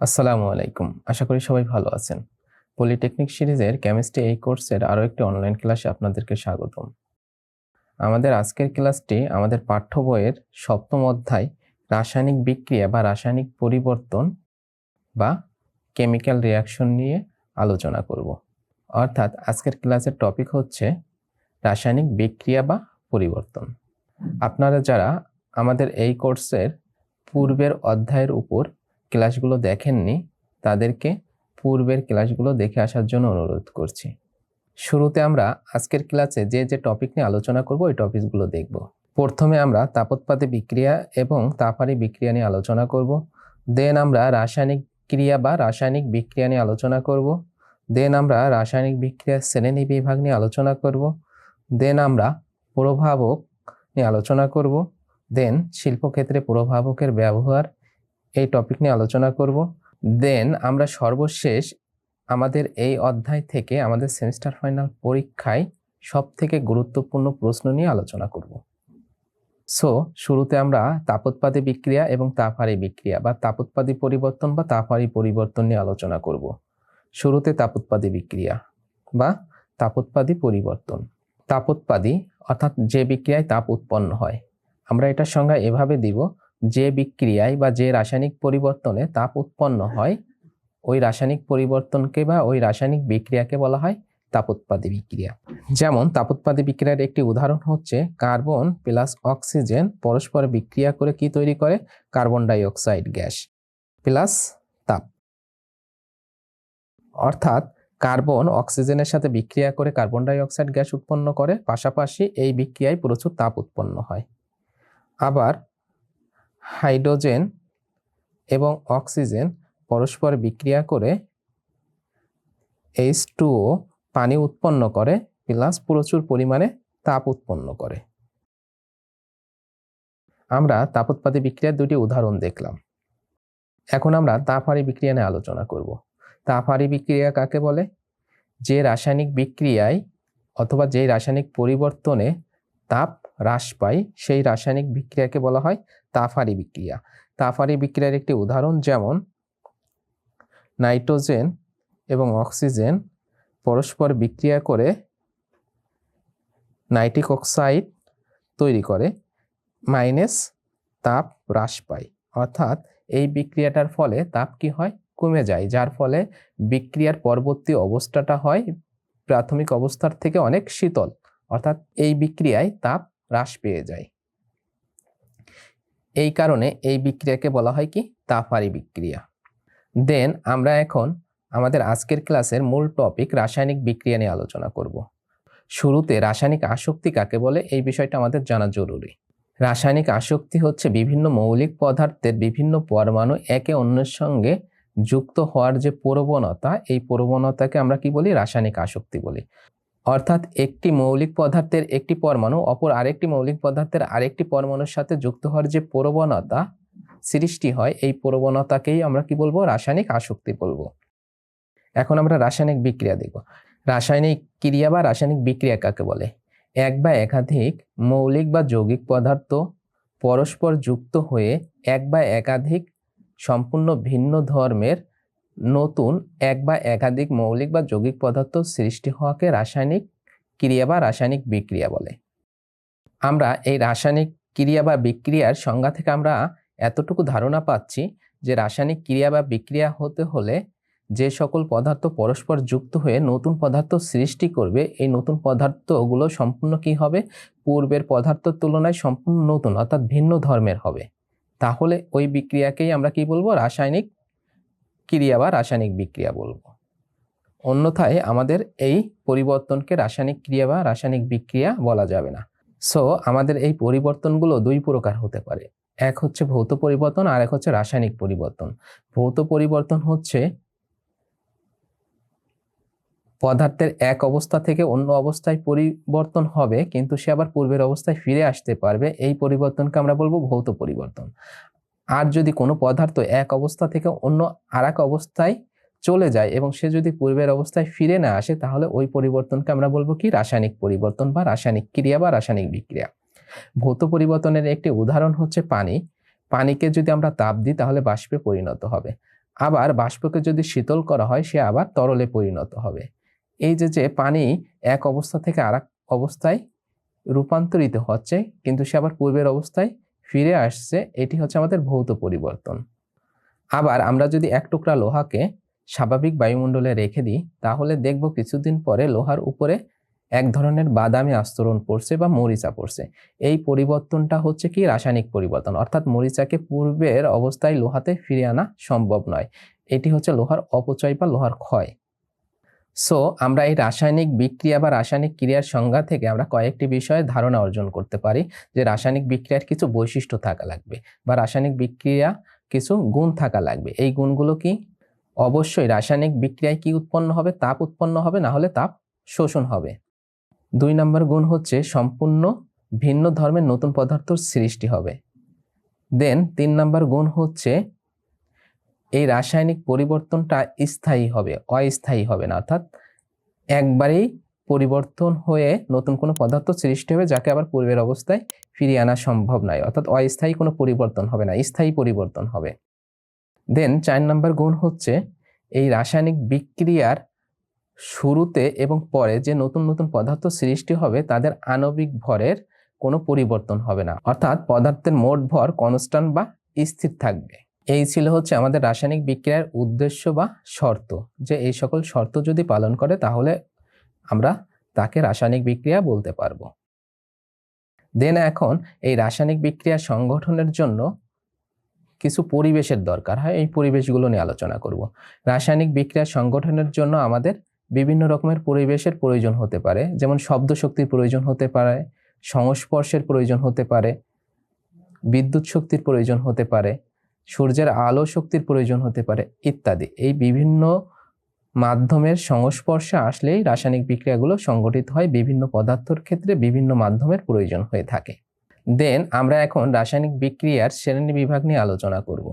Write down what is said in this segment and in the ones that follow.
আসসালামু আলাইকুম। আশা করি সবাই ভালো আছেন। পলিটেকনিক সিরিজের কেমিস্ট্রি এই কোর্সের আরও একটি অনলাইন ক্লাসে আপনাদেরকে স্বাগতম। আমাদের আজকের ক্লাসটি আমাদের পাঠ্য বইয়ের সপ্তম অধ্যায়, রাসায়নিক বিক্রিয়া বা রাসায়নিক পরিবর্তন বা কেমিক্যাল রিয়াকশন নিয়ে আলোচনা করব। অর্থাৎ আজকের ক্লাসের টপিক হচ্ছে রাসায়নিক বিক্রিয়া বা পরিবর্তন। আপনারা যারা আমাদের এই কোর্সের পূর্বের অধ্যায়ের উপর ক্লাসগুলো দেখেননি, তাদেরকে পূর্বের ক্লাসগুলো দেখে আসার জন্য অনুরোধ করছি। শুরুতে আমরা আজকের ক্লাসে যে যে টপিক নিয়ে আলোচনা করব, ওই টপিকগুলো দেখব। প্রথমে আমরা তাপোৎপাদী বিক্রিয়া এবং তাপারি বিক্রিয়া নিয়ে আলোচনা করব। দেন আমরা রাসায়নিক ক্রিয়া বা রাসায়নিক বিক্রিয়া নিয়ে আলোচনা করব। দেন আমরা রাসায়নিক বিক্রিয়ার শ্রেণি বিভাগ নিয়ে আলোচনা করব। দেন আমরা প্রভাবক নিয়ে আলোচনা করব। দেন শিল্পক্ষেত্রে প্রভাবকের ব্যবহার এই টপিক নিয়ে আলোচনা করব। দেন আমরা সর্বশেষ আমাদের এই অধ্যায় থেকে আমাদের সেমিস্টার ফাইনাল পরীক্ষায় সব থেকে গুরুত্বপূর্ণ প্রশ্ন নিয়ে আলোচনা করব। সো শুরুতে আমরা তাপোৎপাদী বিক্রিয়া এবং তাপহারী বিক্রিয়া বা তাপোৎপাদী পরিবর্তন বা তাপহারী পরিবর্তন নিয়ে আলোচনা করব। শুরুতে তাপোৎপাদী বিক্রিয়া বা তাপোৎপাদী পরিবর্তন। তাপোৎপাদী অর্থাৎ যে বিক্রিয়ায় তাপ উৎপন্ন হয়, আমরা এটার সংজ্ঞা এভাবে দিব যে বিক্রিয়ায় বা যে রাসায়নিক পরিবর্তনে তাপ উৎপন্ন হয়, ওই রাসায়নিক পরিবর্তনকে বা ওই রাসায়নিক বিক্রিয়াকে বলা হয় তাপোৎপাদী বিক্রিয়া। যেমন, তাপোৎপাদী বিক্রিয়ার একটি উদাহরণ হচ্ছে কার্বন প্লাস অক্সিজেন পরস্পর বিক্রিয়া করে কি তৈরি করে? Carbon dioxide gas plus তাপ। অর্থাৎ কার্বন অক্সিজেনের সাথে বিক্রিয়া করে কার্বন ডাই অক্সাইড গ্যাস উৎপন্ন করে, পাশাপাশি এই বিক্রিয়ায় প্রচুর তাপ উৎপন্ন হয়। আবার হাইড্রোজেন এবং অক্সিজেন পরস্পর বিক্রিয়া করে এইচ টুও পানি উৎপন্ন করে প্লাস প্রচুর পরিমাণে তাপ উৎপন্ন করে। আমরা তাপোৎপাদী বিক্রিয়ার দুটি উদাহরণ দেখলাম। এখন আমরা তাপহারী বিক্রিয়া নিয়ে আলোচনা করব। তাপহারী বিক্রিয়া কাকে বলে? যে রাসায়নিক বিক্রিয়ায় অথবা যে রাসায়নিক পরিবর্তনে তাপ হ্রাস পায়, সেই রাসায়নিক বিক্রিয়াকে বলা হয় তাফারি বিক্রিয়া। তাফারি বিক্রিয়ার একটি উদাহরণ যেমন নাইট্রোজেন এবং অক্সিজেন পরস্পর বিক্রিয়া করে নাইট্রিক অক্সাইড তৈরি করে, মাইনাস তাপ হ্রাস পায়। অর্থাৎ এই বিক্রিয়াটার ফলে তাপ কি হয়? কমে যায়, যার ফলে বিক্রিয়ার পরবর্তী অবস্থাটা হয় প্রাথমিক অবস্থার থেকে অনেক শীতল। অর্থাৎ এই বিক্রিয়ায় তাপ হ্রাস পেয়ে যায়। এই কারণে এই বিক্রিয়াকে বলা হয় কি? তাপহারী বিক্রিয়া। দেন আমরা এখন আমাদের আজকের ক্লাসের মূল টপিক রাসায়নিক বিক্রিয়া নিয়ে আলোচনা করব। শুরুতে রাসায়নিক আসক্তি কাকে বলে? এই বিষয়টা আমাদের জানা জরুরি। রাসায়নিক আসক্তি হচ্ছে বিভিন্ন মৌলিক পদার্থের বিভিন্ন পরমাণু একে অন্যের সঙ্গে যুক্ত হওয়ার যে প্রবণতা, এই প্রবণতাকে আমরা কি বলি? রাসায়নিক আসক্তি বলি। অর্থাৎ একটি মৌলিক পদার্থের একটি পরমাণু অপর আরেকটি মৌলিক পদার্থের আরেকটি পরমাণুর সাথে যুক্ত হওয়ার যে প্রবণতা সৃষ্টি হয়, এই প্রবণতাকেই আমরা কি বলব? রাসায়নিক আসক্তি বলব। এখন আমরা রাসায়নিক বিক্রিয়া দেখব। রাসায়নিক ক্রিয়া বা রাসায়নিক বিক্রিয়া কাকে বলে? এক বা একাধিক মৌলিক বা যৌগিক পদার্থ পরস্পর যুক্ত হয়ে এক বা একাধিক সম্পূর্ণ ভিন্ন ধর্মের নতুন এক বা একাধিক মৌলিক বা যৌগিক পদার্থ সৃষ্টি হওয়াকে রাসায়নিক ক্রিয়া বা রাসায়নিক বিক্রিয়া বলে। আমরা এই রাসায়নিক ক্রিয়া বা বিক্রিয়ার সংজ্ঞা থেকে আমরা এতটুকু ধারণা পাচ্ছি যে রাসায়নিক ক্রিয়া বা বিক্রিয়া হতে হলে যে সকল পদার্থ পরস্পর যুক্ত হয়ে নতুন পদার্থ সৃষ্টি করবে, এই নতুন পদার্থগুলো সম্পূর্ণ কি হবে? পূর্বের পদার্থের তুলনায় সম্পূর্ণ নতুন, অর্থাৎ ভিন্ন ধর্মের হবে। তাহলে ওই বিক্রিয়াকেই আমরা কি বলব? রাসায়নিক ক্রিয়া বা রাসায়নিক বিক্রিয়া বলব। অন্যথায় আমাদের এই পরিবর্তনকে রাসায়নিক ক্রিয়া বা রাসায়নিক বিক্রিয়া বলা যাবে না। সো আমাদের এই পরিবর্তনগুলো দুই প্রকার হতে পারে। এক হচ্ছে ভৌত পরিবর্তন, আর এক হচ্ছে রাসায়নিক পরিবর্তন। ভৌত পরিবর্তন হচ্ছে পদার্থের এক অবস্থা থেকে অন্য অবস্থায় পরিবর্তন হবে, কিন্তু সে আবার পূর্বের অবস্থায় ফিরে আসতে পারবে। এই পরিবর্তনকে আমরা বলব ভৌত পরিবর্তন। আর যদি কোনো পদার্থ এক অবস্থা থেকে অন্য আর অবস্থায় চলে যায় এবং সে যদি পূর্বের অবস্থায় ফিরে না আসে, তাহলে ওই পরিবর্তনকে আমরা বলব কি? রাসায়নিক পরিবর্তন বা রাসায়নিক ক্রিয়া বা রাসায়নিক বিক্রিয়া। ভৌত পরিবর্তনের একটি উদাহরণ হচ্ছে পানি। পানিকে যদি আমরা তাপ দিই, তাহলে বাষ্পে পরিণত হবে। আবার বাষ্পকে যদি শীতল করা হয়, সে আবার তরলে পরিণত হবে। এই যে যে পানি এক অবস্থা থেকে আর অবস্থায় রূপান্তরিত হচ্ছে, কিন্তু সে আবার পূর্বের অবস্থায় ফিরে আসছে, এটি হচ্ছে আমাদের ভৌত পরিবর্তন। আবার আমরা যদি এক টুকরা লোহাকে স্বাভাবিক বায়ুমণ্ডলে রেখে দিই, তাহলে দেখব কিছুদিন পরে লোহার উপরে এক ধরনের বাদামি আস্তরণ পড়ছে বা মরিচা পড়ছে। এই পরিবর্তনটা হচ্ছে কি? রাসায়নিক পরিবর্তন। অর্থাৎ মরিচাকে পূর্বের অবস্থায় লোহাতে ফিরে আনা সম্ভব নয়। এটি হচ্ছে লোহার অপচয় বা লোহার ক্ষয়। সো আমরা এই রাসায়নিক বিক্রিয়া বা রাসায়নিক ক্রিয়ার সংজ্ঞা থেকে আমরা কয়েকটি বিষয়ে ধারণা অর্জন করতে পারি যে রাসায়নিক বিক্রিয়ার কিছু বৈশিষ্ট্য থাকা লাগবে বা রাসায়নিক বিক্রিয়া কিছু গুণ থাকা লাগবে। এই গুণগুলো কি? অবশ্যই রাসায়নিক বিক্রিয়ায় কি উৎপন্ন হবে? তাপ উৎপন্ন হবে, না হলে তাপ শোষণ হবে। দুই নম্বর গুণ হচ্ছে সম্পূর্ণ ভিন্ন ধর্মের নতুন পদার্থর সৃষ্টি হবে। দেন তিন নম্বর গুণ হচ্ছে এই রাসায়নিক পরিবর্তনটা স্থায়ী হবে, অস্থায়ী হবে না। অর্থাৎ একবারেই পরিবর্তন হয়ে নতুন কোনো পদার্থ সৃষ্টি হবে যাকে আবার পূর্বের অবস্থায় ফিরিয়ে আনা সম্ভব নয়। অর্থাৎ অস্থায়ী কোনো পরিবর্তন হবে না, স্থায়ী পরিবর্তন হবে। দেন চার নম্বর গুণ হচ্ছে এই রাসায়নিক বিক্রিয়ার শুরুতে এবং পরে যে নতুন নতুন পদার্থ সৃষ্টি হবে তাদের আণবিক ভরের কোনো পরিবর্তন হবে না। অর্থাৎ পদার্থের মোট ভর কনস্ট্যান্ট বা স্থির থাকবে। এই ছিল হচ্ছে আমাদের রাসায়নিক বিক্রিয়ার উদ্দেশ্য বা শর্ত, যে এই সকল শর্ত যদি পালন করে তাহলে আমরা তাকে রাসায়নিক বিক্রিয়া বলতে পারব। দেন এখন এই রাসায়নিক বিক্রিয়া সংগঠনের জন্য কিছু পরিবেশের দরকার হয়, এই পরিবেশগুলো নিয়ে আলোচনা করব। রাসায়নিক বিক্রিয়া সংগঠনের জন্য আমাদের বিভিন্ন রকমের পরিবেশের প্রয়োজন হতে পারে, যেমন শব্দ শক্তির প্রয়োজন হতে পারে, সংস্পর্শের প্রয়োজন হতে পারে, বিদ্যুৎ শক্তির প্রয়োজন হতে পারে সূর্যের আলো শক্তির প্রয়োজন হতে পারে, ইত্যাদি। এই বিভিন্ন মাধ্যমের সংস্পর্শে আসলেই রাসায়নিক বিক্রিয়াগুলো সংগঠিত হয় বিভিন্ন পদার্থর ক্ষেত্রে বিভিন্ন মাধ্যমের প্রয়োজন হয়ে থাকে। দেন, আমরা এখন রাসায়নিক বিক্রিয়ার শ্রেণি বিভাগ নিয়ে আলোচনা করব।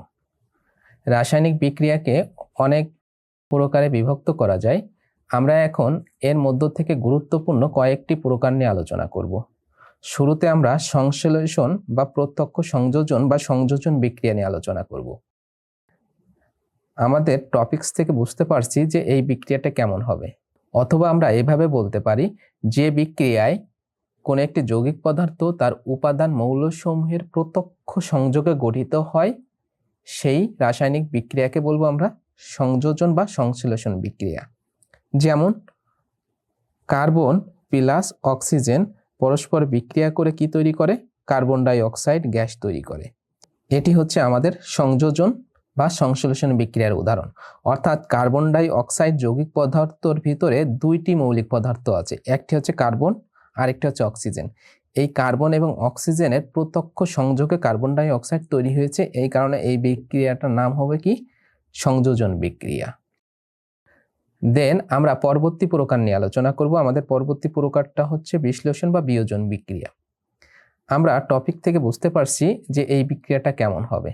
রাসায়নিক বিক্রিয়াকে অনেক প্রকারে বিভক্ত করা যায়। আমরা এখন এর মধ্য থেকে গুরুত্বপূর্ণ কয়েকটি প্রকার নিয়ে আলোচনা করব। শুরুতে আমরা সংশ্লেষণ বা প্রত্যক্ষ সংযোজন বা সংযোজন বিক্রিয়া নিয়ে আলোচনা করব। আমাদের টপিকস থেকে বুঝতে পারছি যে এই বিক্রিয়াটা কেমন হবে। অথবা আমরা এভাবে বলতে পারি, যে বিক্রিয়ায় কোনো একটি যৌগিক পদার্থ তার উপাদান মৌলসমূহের প্রত্যক্ষ সংযোগে গঠিত হয়, সেই রাসায়নিক বিক্রিয়াকে বলব আমরা সংযোজন বা সংশ্লেষণ বিক্রিয়া। যেমন, কার্বন প্লাস অক্সিজেন পরস্পর বিক্রিয়া করে কি তৈরি করে? কার্বন ডাই অক্সাইড গ্যাস তৈরি করে। এটি হচ্ছে আমাদের সংযোজন বা সংশ্লেষণ বিক্রিয়ার উদাহরণ। অর্থাৎ কার্বন ডাই অক্সাইড যৌগিক পদার্থর ভিতরে দুইটি মৌলিক পদার্থ আছে। একটি হচ্ছে কার্বন, আরেকটি হচ্ছে অক্সিজেন। এই কার্বন এবং অক্সিজেনের প্রত্যক্ষ সংযোগে কার্বন ডাই অক্সাইড তৈরি হয়েছে। এই কারণে এই বিক্রিয়াটার নাম হবে কি? সংযোজন বিক্রিয়া। দেন আমরা পরবর্তী প্রকার নিয়ে আলোচনা করব। আমাদের পরবর্তী প্রকারটা হচ্ছে বিশ্লেষণ বা বিয়োজন বিক্রিয়া। আমরা টপিক থেকে বুঝতে পারছি যে এই বিক্রিয়াটা কেমন হবে।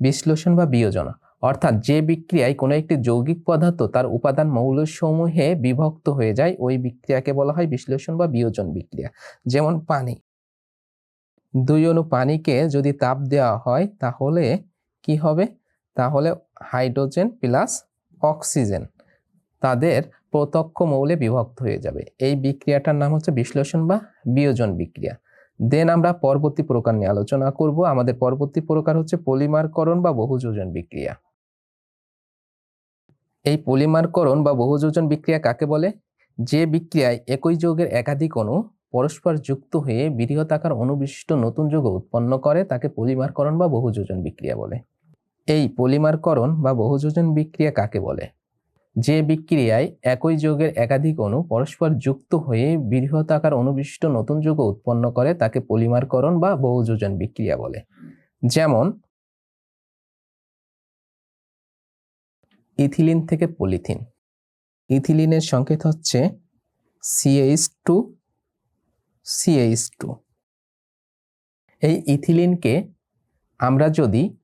বিশ্লেষণ বা বিয়োজন, অর্থাৎ যে বিক্রিয়ায় কোনো একটি যৌগিক পদার্থ তার উপাদান মৌলসমূহে বিভক্ত হয়ে যায়, ওই বিক্রিয়াকে বলা হয় বিশ্লেষণ বা বিয়োজন বিক্রিয়া। যেমন পানি। দুই অনু পানিকে যদি তাপ দেওয়া হয়, তাহলে কি হবে? তাহলে হাইড্রোজেন প্লাস অক্সিজেন তাদের প্রত্যক্ষ মৌলে বিভক্ত হয়ে যাবে। এই বিক্রিয়াটার নাম হচ্ছে বিশ্লেষণ বা বিয়োজন বিক্রিয়া। দেন আমরা পরবর্তী প্রকার নিয়ে আলোচনা করব। আমাদের পরবর্তী প্রকার হচ্ছে পলিমারকরণ বা বহুযোজন বিক্রিয়া। এই পলিমারকরণ বা বহুযোজন বিক্রিয়া কাকে বলে? যে বিক্রিয়ায় একই যৌগের একাধিক অণু পরস্পর যুক্ত হয়ে বৃহতাকার অণুবিশিষ্ট নতুন যৌগ উৎপন্ন করে, তাকে পলিমারকরণ বা বহুযোজন বিক্রিয়া বলে। এই পলিমারকরণ বা বহুযোজন বিক্রিয়া কাকে বলে? যে বিক্রিয়ায় একই যৌগের একাধিক অণু পরস্পর যুক্ত হয়ে বৃহতাকার অণুবিশিষ্ট নতুন যৌগ উৎপন্ন করে তাকে পলিমারকরণ বা বহুযোজন বিক্রিয়া বলে। যেমন, ইথিলিন থেকে পলিথিন। ইথিলিনের সংকেত হচ্ছে সিএইচ টু সিএইচ টু এই ইথিলিনকে আমরা যদি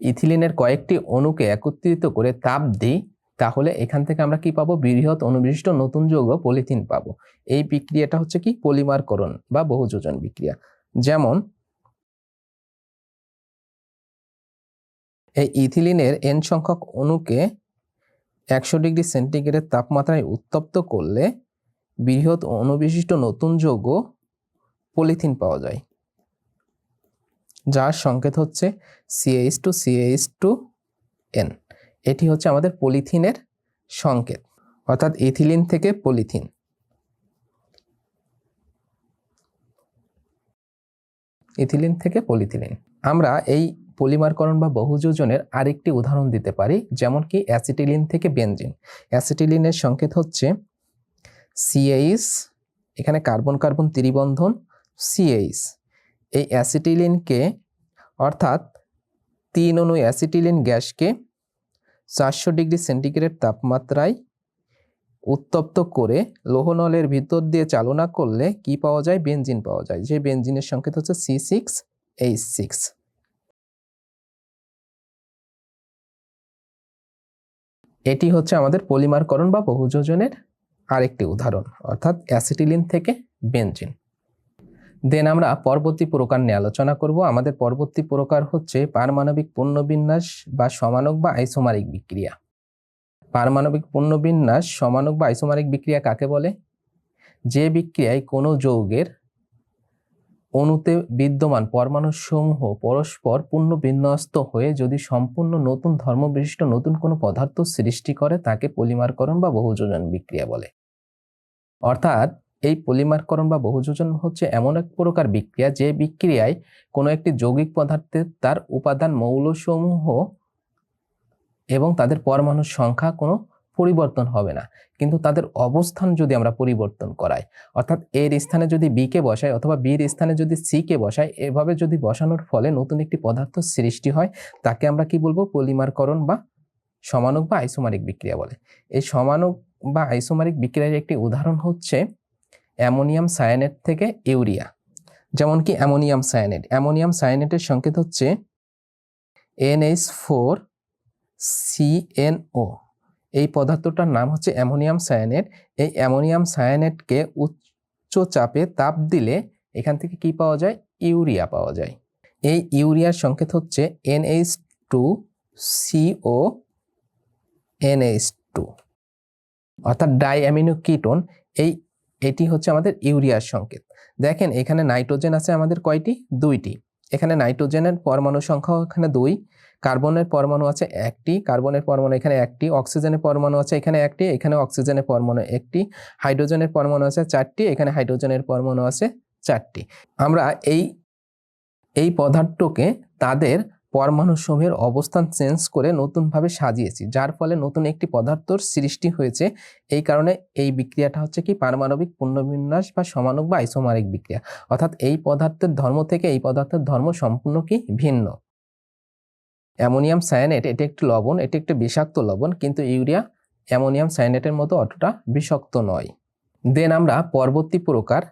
ইথিলিনের কয়েকটি অণুকে একত্রিত করে তাপ দিই তাহলে এখান থেকে আমরা কি পাবো? বৃহৎ অনুবিশিষ্ট নতুন যৌগ পলিথিন পাবো। এই বিক্রিয়াটা হচ্ছে কি? পলিমারকরণ বা বহুযোজন বিক্রিয়া। যেমন এই ইথিলিনের এন সংখ্যক অণুকে একশো ডিগ্রি সেন্টিগ্রেডের তাপমাত্রায় উত্তপ্ত করলে বৃহৎ অণুবিশিষ্ট নতুন যৌগ পলিথিন পাওয়া যায়। যার সংকেত হচ্ছে CH two CH two N এটি হচ্ছে আমাদের পলিথিনের সংকেত, অর্থাৎ ইথিলিন থেকে পলিথিন। ইথিলিন থেকে পলিথিলিন। আমরা এই পলিমারকরণ বা বহুযোজনের আরেকটি উদাহরণ দিতে পারি, যেমন কি অ্যাসিটিলিন থেকে বেনজিন। অ্যাসিটিলিনের সংকেত হচ্ছে সিএইস এখানে কার্বন কার্বন ত্রিবন্ধন সিএইচ এই অ্যাসিটিলিনকে, অর্থাৎ তিন অণু অ্যাসিটিলিন গ্যাসকে চারশো ডিগ্রি সেন্টিগ্রেড তাপমাত্রায় উত্তপ্ত করে লোহনলের ভিতর দিয়ে চালনা করলে কি পাওয়া যায়? বেনজিন পাওয়া যায়। যে বেনজিনের সংকেত হচ্ছে সি সিক্স এইচ সিক্স। এটি হচ্ছে আমাদের পলিমারকরণ বা বহুযোজনের আরেকটি উদাহরণ, অর্থাৎ অ্যাসিটিলিন থেকে বেনজিন। দেন আমরা পরবর্তী প্রকার নিয়ে আলোচনা করব। আমাদের পরবর্তী প্রকার হচ্ছে পারমাণবিক পুণ্যবিন্যাস বা সমানক বা আইসোমারিক বিক্রিয়া। পারমাণবিক পুণ্যবিন্যাস সমানক বা আইসোমারিক বিক্রিয়া কাকে বলে? যে বিক্রিয়ায় কোনো যৌগের অণুতে বিদ্যমান পরমাণুসমূহ পরস্পর পূর্ণ বিন্যস্ত হয়ে যদি সম্পূর্ণ নতুন ধর্মবিশিষ্ট নতুন কোনো পদার্থ সৃষ্টি করে, তাকে পলিমারকরণ বা বহুযোজন বিক্রিয়া বলে। অর্থাৎ এই পলিমারকরণ বা বহুযোজন হচ্ছে এমন এক প্রকার বিক্রিয়া যে বিক্রিয়ায় কোনো একটি যৌগিক পদার্থের তার উপাদান মৌলসমূহ এবং তাদের পরমাণুর সংখ্যা কোনো পরিবর্তন হবে না। কিন্তু তাদের অবস্থান যদি আমরা পরিবর্তন করাই, অর্থাৎ এর স্থানে যদি বি কে বসাই অথবা বির স্থানে যদি সি কে বসাই, এভাবে যদি বসানোর ফলে নতুন একটি পদার্থ সৃষ্টি হয়, তাকে আমরা কি বলব? পলিমারকরণ বা সমানক বা আইসোমারিক বিক্রিয়া বলে। এই সমানক বা আইসোমারিক বিক্রিয়ার একটি উদাহরণ হচ্ছে অ্যামোনিয়াম সায়ানেট থেকে ইউরিয়া। যেমন কি অ্যামোনিয়াম সায়ানেট। অ্যামোনিয়াম সায়ানেটের সংকেত হচ্ছে এনএইচ ফোর সিএনও এই পদার্থটার নাম হচ্ছে অ্যামোনিয়াম সায়ানেট। এই অ্যামোনিয়াম সায়ানেটকে উচ্চ চাপে তাপ দিলে এখান থেকে কি পাওয়া যায়? ইউরিয়া পাওয়া যায়। এই ইউরিয়ার সংকেত হচ্ছে NH two CO NH two. অর্থাৎ ডাই অ্যামিনো কিটোন এই এটি হচ্ছে আমাদের ইউরিয়ার সংকেত। দেখেন, এখানে নাইট্রোজেন আছে আমাদের কয়টি? দুইটি। এখানে নাইট্রোজেনের পরমাণু সংখ্যা এখানে দুই, কার্বনের পরমাণু আছে একটি, কার্বনের পরমাণু এখানে একটি, অক্সিজেনের পরমাণু আছে এখানে একটি, এখানে অক্সিজেনের পরমাণু একটি, হাইড্রোজেনের পরমাণু আছে চারটি, এখানে হাইড্রোজেনের পরমাণু আছে চারটি। আমরা এই এই পদার্থকে তাদের পরমাণু সমূহের অবস্থান চেঞ্জ করে নতুনভাবে সাজিয়েছি, যার ফলে নতুন একটি পদার্থর সৃষ্টি হয়েছে। এই কারণে এই বিক্রিয়াটা হচ্ছে কি পারমাণবিক পুনর্বিন্যাস বা সমানক বা আইসোমারিক বিক্রিয়া। অর্থাৎ এই পদার্থের ধর্ম থেকে এই পদার্থের ধর্ম সম্পূর্ণ কি ভিন্ন। অ্যামোনিয়াম সায়ানেট এটি একটি লবণ, এটি একটি বিষাক্ত লবণ, কিন্তু ইউরিয়া অ্যামোনিয়াম সায়ানেটের মতো অতটা বিষাক্ত নয়। দেন আমরা পরবর্তী প্রকার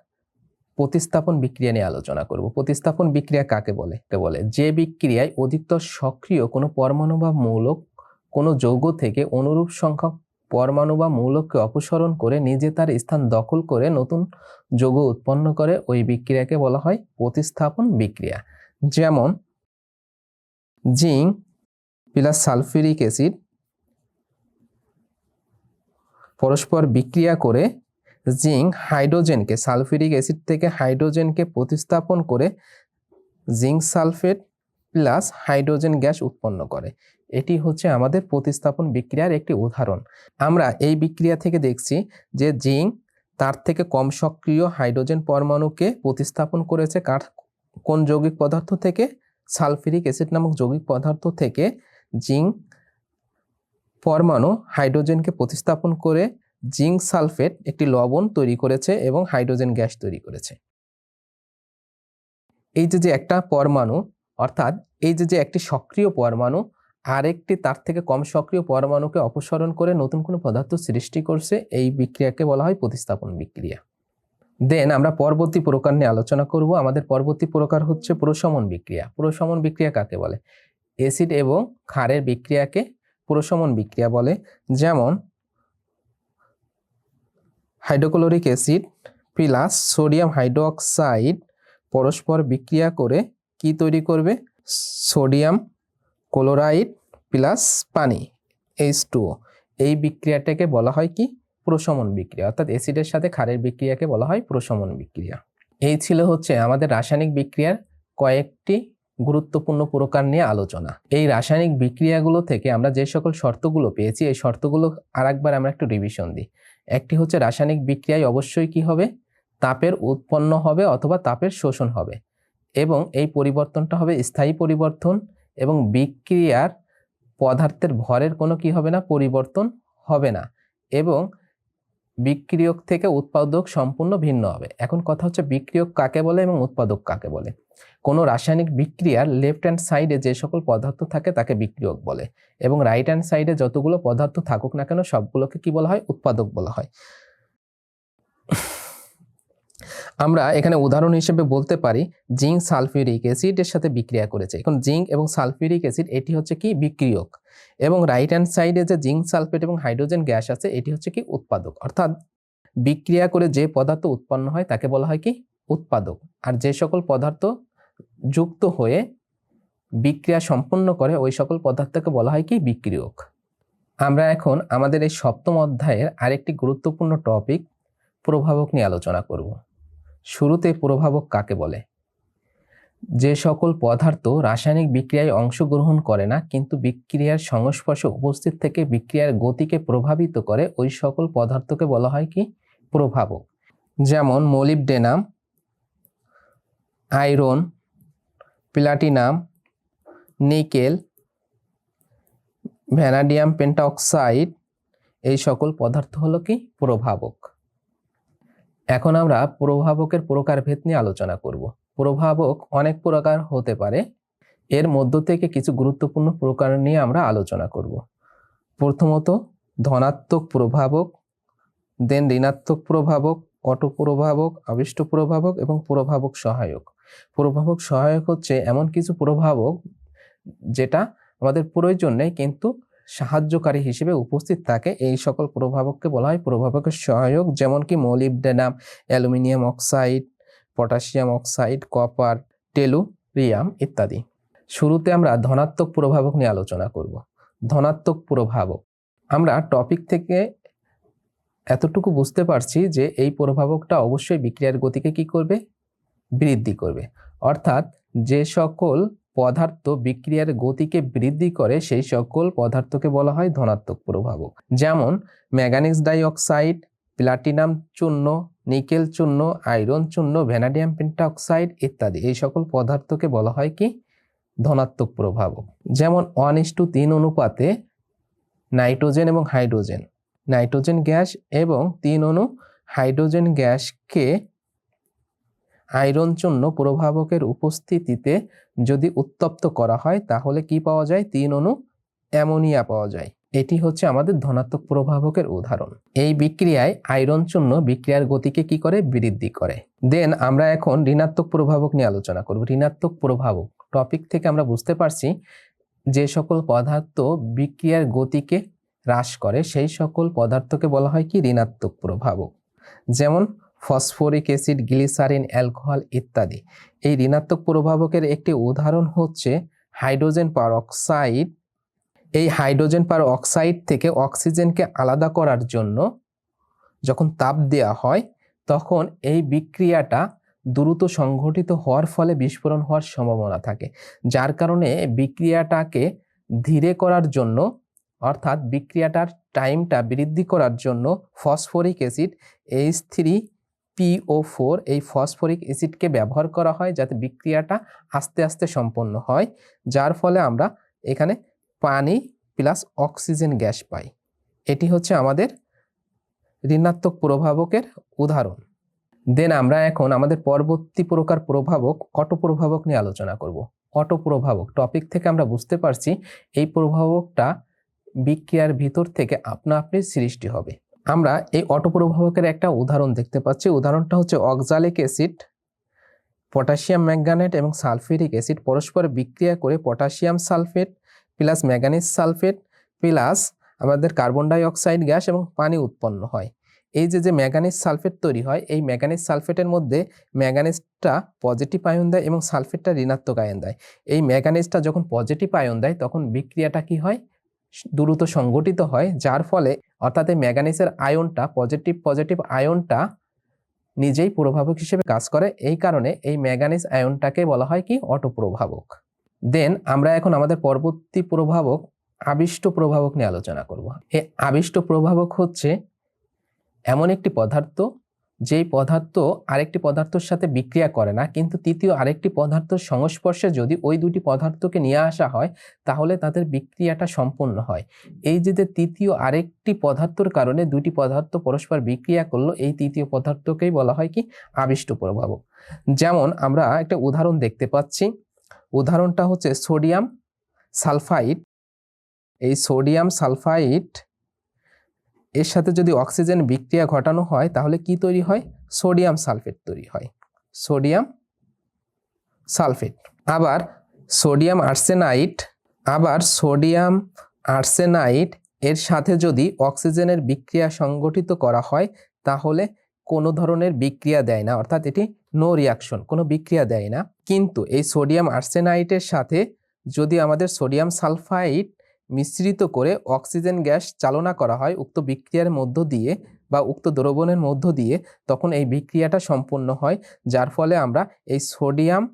প্রতিস্থাপন বিক্রিয়া নিয়ে আলোচনা করব। প্রতিস্থাপন বিক্রিয়া কাকে বলে? বলে? যে বিক্রিয়ায় অধিকতর সক্রিয় কোনো পরমাণু বা মৌলক কোনো যৌগ থেকে অনুরূপ সংখ্যক পরমাণু বা মৌলককে অপসরণ করে নিজে তার স্থান দখল করে নতুন যৌগ উৎপন্ন করে ওই বিক্রিয়াকে বলা হয় প্রতিস্থাপন বিক্রিয়া। যেমন জিঙ্ক প্লাস সালফিউরিক অ্যাসিড পরস্পর বিক্রিয়া করে জিঙ্ক হাইড্রোজেনকে সালফিউরিক অ্যাসিড থেকে হাইড্রোজেনকে প্রতিস্থাপন করে zinc sulphate plus hydrogen gas উৎপন্ন করে। এটি হচ্ছে আমাদের প্রতিস্থাপন বিক্রিয়ার একটি উদাহরণ। আমরা এই বিক্রিয়া থেকে দেখছি যে জিঙ্ক তার থেকে কম সক্রিয় হাইড্রোজেন পরমাণুকে প্রতিস্থাপন করেছে কার কোন যৌগিক পদার্থ থেকে? সালফিউরিক অ্যাসিড নামক যৌগিক পদার্থ থেকে জিঙ্ক পরমাণু হাইড্রোজেনকে প্রতিস্থাপন করে জিঙ্ক সালফেট একটি লবণ তৈরি করেছে এবং হাইড্রোজেন গ্যাস তৈরি করেছে। এই যে যে একটা পরমাণু, অর্থাৎ এই যে যে একটি সক্রিয় পরমাণু, আরেকটি তার থেকে কম সক্রিয় পরমাণুকে অপসারণ করে নতুন কোনো পদার্থ সৃষ্টি করছে, এই বিক্রিয়াকে বলা হয় প্রতিস্থাপন বিক্রিয়া। দেন আমরা পরবর্তী প্রকার নিয়ে আলোচনা করব। আমাদের পরবর্তী প্রকার হচ্ছে প্রশমন বিক্রিয়া। প্রশমন বিক্রিয়া কাকে বলে? অ্যাসিড এবং ক্ষারের বিক্রিয়াকে প্রশমন বিক্রিয়া বলে। যেমন hydrochloric acid plus sodium hydroxide পরস্পর বিক্রিয়া করে কি তৈরি করবে? সোডিয়াম ক্লোরাইড প্লাস পানি এইচ এই বিক্রিয়াটাকে বলা হয় কি? প্রশমন বিক্রিয়া। অর্থাৎ অ্যাসিডের সাথে ক্ষারের বিক্রিয়াকে বলা হয় প্রশমন বিক্রিয়া। এই ছিল হচ্ছে আমাদের রাসায়নিক বিক্রিয়ার কয়েকটি গুরুত্বপূর্ণ প্রকার নিয়ে আলোচনা। এই রাসায়নিক বিক্রিয়াগুলো থেকে আমরা যে সকল শর্তগুলো পেয়েছি, এই শর্তগুলো আরেকবার আমরা একটু রিভিশন দিই। একটি হচ্ছে রাসায়নিক বিক্রিয়ায় অবশ্যই কি হবে? তাপের উৎপন্ন হবে অথবা তাপের শোষণ হবে। এবং এই পরিবর্তনটা হবে স্থায়ী পরিবর্তন এবং বিক্রিয়ার পদার্থের ভরের কোনো কি হবে না? পরিবর্তন হবে না। এবং বিক্রিয়ক থেকে উৎপাদক সম্পূর্ণ ভিন্ন হবে। এখন কথা হচ্ছে বিক্রিয়ক কাকে বলে এবং উৎপাদক কাকে বলে। কোনো রাসায়নিক বিক্রিয়ার লেফট হ্যান্ড সাইডে যে সকল পদার্থ থাকে তাকে বিক্রিয়ক বলে এবং রাইট হ্যান্ড সাইডে যতগুলো পদার্থ থাকুক না কেন সবগুলোকে কি বলা হয়? উৎপাদক বলা হয়। আমরা এখানে উদাহরণ হিসেবে বলতে পারি জিঙ্ক সালফিউরিক অ্যাসিডের সাথে বিক্রিয়া করেছে। এখন জিঙ্ক এবং সালফিউরিক অ্যাসিড এটি হচ্ছে কি বিক্রিয়ক। এবং রাইট হ্যান্ড সাইডে যে জিঙ্ক সালফেট এবং হাইড্রোজেন গ্যাস আছে, এটি হচ্ছে কি উৎপাদক। অর্থাৎ বিক্রিয়া করে যে পদার্থ উৎপন্ন হয় তাকে বলা হয় কি উৎপাদক। আর যে সকল পদার্থ যুক্ত হয়ে বিক্রিয়া সম্পন্ন করে, ওই সকল পদার্থকে বলা হয় কি বিক্রিয়ক। আমরা এখন আমাদের এই সপ্তম অধ্যায়ের আরেকটি গুরুত্বপূর্ণ টপিক প্রভাবক নিয়ে আলোচনা করব। শুরুতে প্রভাবক কাকে বলে? যে সকল পদার্থ রাসায়নিক বিক্রিয়ায় অংশগ্রহণ করে না, কিন্তু বিক্রিয়ার সংস্পর্শে উপস্থিত থেকে বিক্রিয়ার গতিকে প্রভাবিত করে, ওই সকল পদার্থকে বলা হয় কি? প্রভাবক যেমন molybdenum, iron, platinum, nickel, vanadium pentoxide এই সকল পদার্থ হলো কি? প্রভাবক এখন আমরা প্রভাবকের প্রকারভেদ নিয়ে আলোচনা করব। প্রভাবক অনেক প্রকার হতে পারে। এর মধ্য থেকে কিছু গুরুত্বপূর্ণ প্রকার নিয়ে আমরা আলোচনা করব। প্রথমত, ধনাত্মক প্রভাবক দেন ঋণাত্মক প্রভাবক অটো প্রভাবক আবিষ্ট প্রভাবক এবং প্রভাবক সহায়ক। প্রভাবক সহায়ক হচ্ছে এমন কিছু প্রভাবক যেটা আমাদের প্রয়োজন নেই, কিন্তু সাহায্যকারী হিসেবে উপস্থিত থাকে। এই সকল প্রভাবককে বলা হয় প্রভাবকের সহায়ক যেমন কি molybdenum aluminium oxide, potassium oxide, copper, tellurium ইত্যাদি। শুরুতে আমরা ধনাত্মক প্রভাবক নিয়ে আলোচনা করব। ধনাত্মক প্রভাবক। আমরা টপিক থেকে এতটুকু বুঝতে পারছি যে এই প্রভাবকটা অবশ্যই বিক্রিয়ার গতিকে কি করবে? বৃদ্ধি করবে। অর্থাৎ যে সকল পদার্থ বিক্রিয়ার গতিকে বৃদ্ধি করে সেই সকল পদার্থকে বলা হয় ধনাত্মক প্রভাবক। যেমন, ম্যাগানিজ ডাইঅক্সাইড, প্লাটিনাম চূর্ণ, নিকেল চূর্ণ, আয়রন চূর্ণ, ভ্যানাডিয়াম পেন্টাঅক্সাইড ইত্যাদি। এই সকল পদার্থকে বলা হয় কি? ধনাত্মক প্রভাবক। যেমন ওয়ান ইস টু তিন অনুপাতে নাইট্রোজেন এবং হাইড্রোজেন। নাইট্রোজেন গ্যাস এবং তিন অণু হাইড্রোজেন গ্যাসকে আয়রন চূর্ণ প্রভাবকের উপস্থিতিতে যদি উত্তপ্ত করা হয়, তাহলে কি পাওয়া যায়? তিন অণু অ্যামোনিয়া পাওয়া যায়। এটি হচ্ছে আমাদের ধনাত্মক প্রভাবকের উদাহরণ। এই বিক্রিয়ায় আয়রন চূর্ণ বিক্রিয়ার গতিকে কি করে? বৃদ্ধি করে। দেন আমরা এখন ঋণাত্মক প্রভাবক নিয়ে আলোচনা করব। ঋণাত্মক প্রভাবক টপিক থেকে আমরা বুঝতে পারছি যে সকল পদার্থ বিক্রিয়ার গতিকে হ্রাস করে, সেই সকল পদার্থকে বলা হয় কি? ঋণাত্মক প্রভাবক। যেমন ফসফরিক অ্যাসিড, গ্লিসারিন, অ্যালকোহল ইত্যাদি। এই ঋণাত্মক প্রভাবকের একটি উদাহরণ হচ্ছে হাইড্রোজেন পারঅক্সাইড। এই হাইড্রোজেন পার অক্সাইড থেকে অক্সিজেনকে আলাদা করার জন্য যখন তাপ দেওয়া হয়, তখন এই বিক্রিয়াটা দ্রুত সংঘটিত হওয়ার ফলে বিস্ফোরণ হওয়ার সম্ভাবনা থাকে, যার কারণে বিক্রিয়াটাকে ধীরে করার জন্য, অর্থাৎ বিক্রিয়াটার টাইমটা বৃদ্ধি করার জন্য phosphoric acid H three PO four এই ফসফরিক অ্যাসিডকে ব্যবহার করা হয় যাতে বিক্রিয়াটা আস্তে আস্তে সম্পন্ন হয়, যার ফলে আমরা এখানে পানি প্লাস অক্সিজেন গ্যাস পাই। এটি হচ্ছে আমাদের ঋণাত্মক প্রভাবকের উদাহরণ। দেন আমরা এখন আমাদের পরবর্তী প্রকার প্রভাবক অটো প্রভাবক নিয়ে আলোচনা করব। অটো প্রভাবক টপিক থেকে আমরা বুঝতে পারছি এই প্রভাবকটা বিক্রিয়ার ভিতর থেকে আপনা আপনি সৃষ্টি হবে। আমরা এই অটো প্রভাবকের একটা উদাহরণ দেখতে পাচ্ছি। উদাহরণটা হচ্ছে অক্সালিক অ্যাসিড, পটাশিয়াম ম্যাঙ্গানেট এবং সালফিউরিক অ্যাসিড পরস্পর বিক্রিয়া করে potassium sulphate plus manganese sulphate plus আমাদের কার্বন ডাই অক্সাইড গ্যাস এবং পানি উৎপন্ন হয়। এই যে যে ম্যাঙ্গানিজ সালফেট তৈরি হয়, এই ম্যাঙ্গানিজ সালফেটের মধ্যে ম্যাঙ্গানিজটা পজিটিভ আয়ন দেয় এবং সালফেটটা ঋণাত্মক আয়ন দেয়। এই ম্যাঙ্গানিজটা যখন পজিটিভ আয়ন দেয়, তখন বিক্রিয়াটা কি হয়? দ্রুত সংগঠিত হয়, যার ফলে অর্থাৎ এই ম্যাঙ্গানিজের আয়নটা পজিটিভ পজিটিভ আয়নটা নিজেই প্রভাবক হিসেবে কাজ করে। এই কারণে এই ম্যাঙ্গানিজ আয়নটাকে বলা হয় কি? অটোপ্রভাবক দেন আমরা এখন আমাদের পরবর্তী প্রভাবক আবিষ্ট প্রভাবক নিয়ে আলোচনা করব। এই আবিষ্ট প্রভাবক হচ্ছে এমন একটি পদার্থ যেই পদার্থ আরেকটি পদার্থের সাথে বিক্রিয়া করে না, কিন্তু তৃতীয় আরেকটি পদার্থের সংস্পর্শে যদি ওই দুটি পদার্থকে নিয়ে আসা হয়, তাহলে তাদের বিক্রিয়াটা সম্পূর্ণ হয়। এই যে যে তৃতীয় আরেকটি পদার্থর কারণে দুটি পদার্থ পরস্পর বিক্রিয়া করল, এই তৃতীয় পদার্থকেই বলা হয় কি? আবিষ্ট প্রভাবক। যেমন আমরা একটা উদাহরণ দেখতে পাচ্ছি। উদাহরণটা হচ্ছে সোডিয়াম সালফাইড। এই সোডিয়াম সালফাইড এর সাথে যদি অক্সিজেন বিক্রিয়া ঘটানো হয়, তাহলে কি তৈরি হয়? সোডিয়াম সালফেট তৈরি হয়। Sodium sulphate. আবার সোডিয়াম আর্সেনাইট, আবার সোডিয়াম আর্সেনাইট, এর সাথে যদি অক্সিজেনের বিক্রিয়া সংগঠিত করা হয়, তাহলে কোনো ধরনের বিক্রিয়া দেয় না। অর্থাৎ এটি নো রিয়াকশন, কোনো বিক্রিয়া দেয় না। কিন্তু এই সোডিয়াম আর্সেনাইটের সাথে যদি আমাদের সোডিয়াম সালফাইড মিশ্রিত করে অক্সিজেন গ্যাস চালনা করা হয় উক্ত বিক্রিয়ার মধ্য দিয়ে বা উক্ত দ্রবণের মধ্য দিয়ে, তখন এই বিক্রিয়াটা সম্পূর্ণ হয়, যার ফলে আমরা এই সোডিয়াম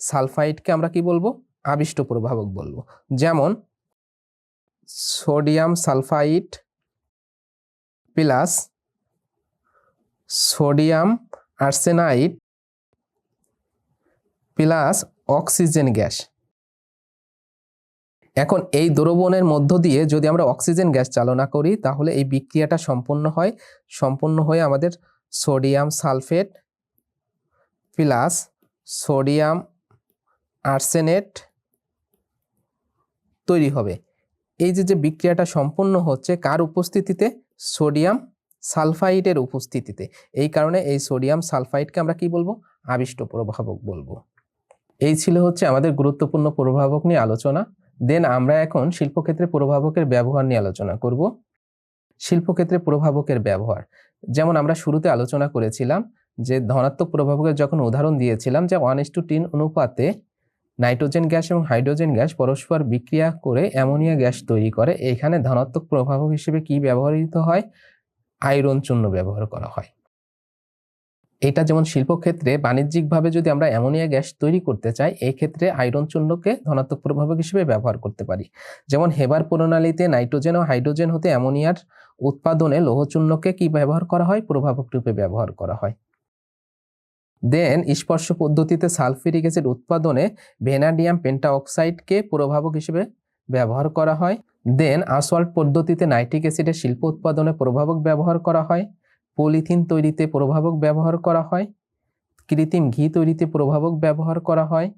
সালফাইডকে আমরা কি বলব? আবিষ্ট প্রভাবক বলব। যেমন sodium sulphide plus sodium arsenide plus oxygen gas. এখন এই দ্রবণের মধ্য দিয়ে যদি আমরা অক্সিজেন গ্যাস চালনা করি, তাহলে এই বিক্রিয়াটা সম্পন্ন হয়। সম্পন্ন হয়ে আমাদের sodium sulphate plus sodium arsenate তৈরি হবে। এই যে যে বিক্রিয়াটা সম্পন্ন হচ্ছে, কার উপস্থিতিতে? সোডিয়াম সালফাইডের উপস্থিতিতে। এই কারণে এই সোডিয়াম সালফাইডকে আমরা কি বলব? আবিষ্ট প্রভাবক বলব। এই ছিল হচ্ছে আমাদের গুরুত্বপূর্ণ প্রভাবক নিয়ে আলোচনা। দেন আমরা এখন শিল্পক্ষেত্রে প্রভাবকের ব্যবহার নিয়ে আলোচনা করব। শিল্পক্ষেত্রে প্রভাবকের ব্যবহার। যেমন আমরা শুরুতে আলোচনা করেছিলাম যে ধনাত্মক প্রভাবকের যখন উদাহরণ দিয়েছিলাম যে ওয়ান ইস টু টিন অনুপাতে নাইট্রোজেন গ্যাস এবং হাইড্রোজেন গ্যাস পরস্পর বিক্রিয়া করে অ্যামোনিয়া গ্যাস তৈরি করে, এখানে ধনাত্মক প্রভাবক হিসেবে কি ব্যবহৃত হয়? আয়রন চূর্ণ ব্যবহার করা হয়। এটা যেমন শিল্পক্ষেত্রে বাণিজ্যিকভাবে যদি আমরা অ্যামোনিয়া গ্যাস তৈরি করতে চাই এই ক্ষেত্রে আয়রন চূর্ণকে ধনাত্মক প্রভাবক হিসেবে ব্যবহার করতে পারি। যেমন হেবার প্রণালীতে নাইট্রোজেন ও হাইড্রোজেন হতে অ্যামোনিয়ার উৎপাদনে লৌহচূর্ণকে কি ব্যবহার করা হয়? প্রভাবক রূপে ব্যবহার করা হয়। দেন, স্পর্শ পদ্ধতিতে সালফিউরিক অ্যাসিড উৎপাদনে ভেনাডিয়াম পেন্টাঅক্সাইডকে প্রভাবক হিসেবে ব্যবহার করা হয়। দেন আসওয়াল্ট পদ্ধতিতে নাইট্রিক অ্যাসিডের শিল্প উৎপাদনে প্রভাবক ব্যবহার করা হয়। পলিথিন তৈরিতে প্রভাবক ব্যবহার করা হয়, কৃত্রিম ঘি তৈরিতে প্রভাবক ব্যবহার করা হয়,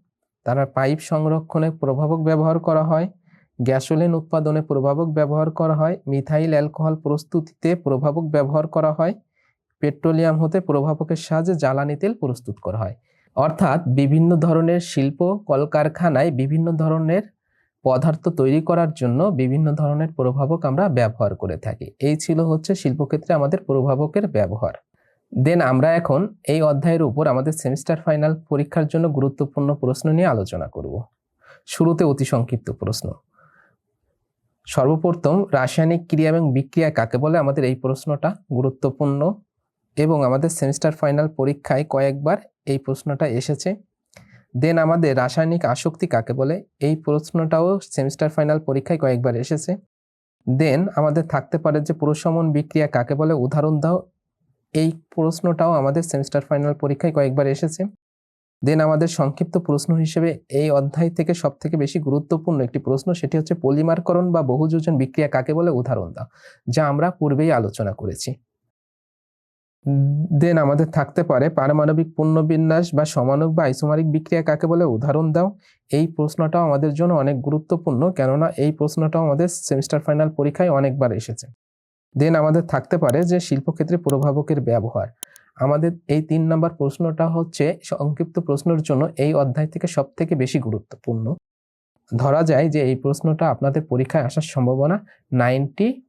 তারা পাইপ সংরক্ষণে প্রভাবক ব্যবহার করা হয়, গ্যাসোলিন উৎপাদনে প্রভাবক ব্যবহার করা হয়, মিথাইল অ্যালকোহল প্রস্তুতিতে প্রভাবক ব্যবহার করা হয়, পেট্রোলিয়াম হতে প্রভাবকের সাহায্যে জ্বালানি তেল প্রস্তুত করা হয়। অর্থাৎ বিভিন্ন ধরনের শিল্প কলকারখানায় বিভিন্ন ধরনের পদার্থ তৈরি করার জন্য বিভিন্ন ধরনের প্রভাবক আমরা ব্যবহার করে থাকি। এই ছিল হচ্ছে শিল্পক্ষেত্রে আমাদের প্রভাবকের ব্যবহার। দেন আমরা এখন এই অধ্যায়ের উপর আমাদের সেমিস্টার ফাইনাল পরীক্ষার জন্য গুরুত্বপূর্ণ প্রশ্ন নিয়ে আলোচনা করব। শুরুতে অতি সংক্ষিপ্ত প্রশ্ন। সর্বপ্রথম রাসায়নিক ক্রিয়া এবং বিক্রিয়া কাকে বলে? আমাদের এই প্রশ্নটা গুরুত্বপূর্ণ এবং আমাদের সেমিস্টার ফাইনাল পরীক্ষায় কয়েকবার এই প্রশ্নটা এসেছে। দেন আমাদের রাসায়নিক আসক্তি কাকে বলে? এই প্রশ্নটাও সেমিস্টার ফাইনাল পরীক্ষায় কয়েকবার এসেছে। দেন আমাদের থাকতে পারে যে পুরুষমন বিক্রিয়া কাকে বলে? উদাহরণ দাও। এই প্রশ্নটাও আমাদের সেমিস্টার ফাইনাল পরীক্ষায় কয়েকবার এসেছে। দেন আমাদের সংক্ষিপ্ত প্রশ্ন হিসেবে এই অধ্যায় থেকে সব থেকে বেশি গুরুত্বপূর্ণ একটি প্রশ্ন, সেটি হচ্ছে পলিমারকরণ বা বহুযোজন বিক্রিয়া কাকে বলে? উদাহরণ দাও, যা আমরা পূর্বেই আলোচনা করেছি। দেন আমাদের থাকতে পারে পারমাণবিক পুনর্বিন্যাস বা সমানক বা আইসোমারিক বিক্রিয়া, কাকে বলে? উদাহরণ দাও। এই প্রশ্নটাও আমাদের জন্য অনেক গুরুত্বপূর্ণ, কেননা এই প্রশ্নটাও আমাদের সেমিস্টার ফাইনাল পরীক্ষায় অনেকবার এসেছে। দেন আমাদের থাকতে পারে যে শিল্পক্ষেত্রে প্রভাবকের ব্যবহার। আমাদের এই তিন নম্বর প্রশ্নটা হচ্ছে, সংক্ষিপ্ত প্রশ্নের জন্য এই অধ্যায় থেকে সব থেকে বেশি গুরুত্বপূর্ণ। ধরা যায় যে এই প্রশ্নটা আপনাদের পরীক্ষায় আসার সম্ভাবনা নাইনটি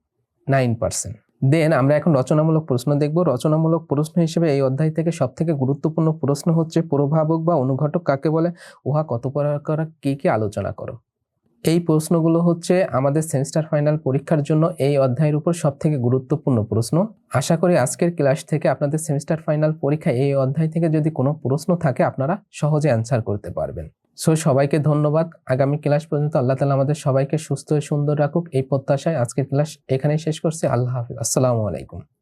নাইন পার্সেন্ট। দেন আমরা এখন রচনামূলক প্রশ্ন দেখব। রচনামূলক প্রশ্ন হিসেবে এই অধ্যায় থেকে সবথেকে গুরুত্বপূর্ণ প্রশ্ন হচ্ছে প্রভাবক বা অনুঘটক কাকে বলে? উহা কত প্রকার, কি কি আলোচনা করো? এই প্রশ্নগুলো হচ্ছে আমাদের সেমিস্টার ফাইনাল পরীক্ষার জন্য এই অধ্যায়ের উপর সবথেকে গুরুত্বপূর্ণ প্রশ্ন। আশা করি আজকের ক্লাস থেকে আপনাদের সেমিস্টার ফাইনাল পরীক্ষায় এই অধ্যায় থেকে যদি কোনো প্রশ্ন থাকে, আপনারা সহজে অ্যান্সার করতে পারবেন। সো সবাইকে ধন্যবাদ। আগামী ক্লাস পর্যন্ত আল্লাহ তালা আমাদের সবাইকে সুস্থ, সুন্দর রাখুক। এই প্রত্যাশায় আজকের ক্লাস এখানেই শেষ করছি। আল্লাহ হাফিজ। আসসালামু আলাইকুম।